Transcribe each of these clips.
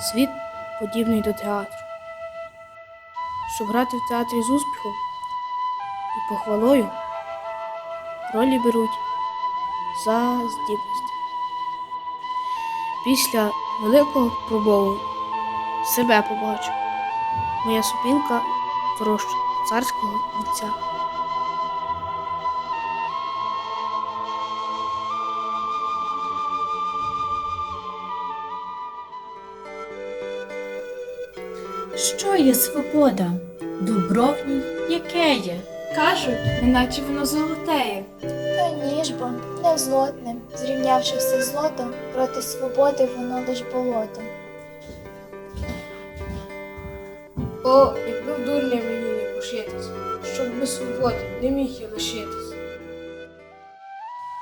Світ подібний до театру. Щоб грати в театрі з успіхом і похвалою, ролі беруть за здібності. Після великого пробову себе побачу. Моя супінка дорожча царського вітця. Що є свобода? Дубровній яке є? Кажуть, неначе воно золотеє. Та ні ж бо, не злотним, зрівнявши все злото, проти свободи воно лиш болото. О, якби в дурня мені не пошитись, щоб без свободи не міг я лишитись.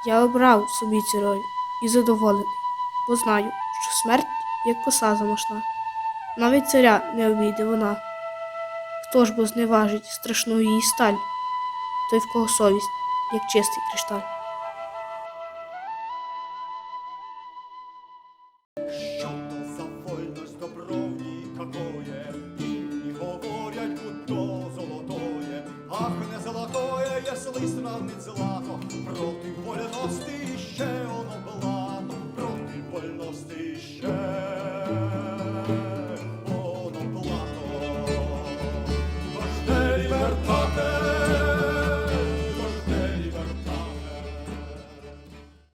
Я обрав собі цю роль і задоволений, бо знаю, що смерть як коса замашна. Навіть царя не обійде вона. Хто ж бо зневажить страшну її сталь, той в кого совість, як чистий кришталь. Що то за вольность добровні такое, і говорять, будто золотое, ах, не золотое, є слисна не злато, проти вольності.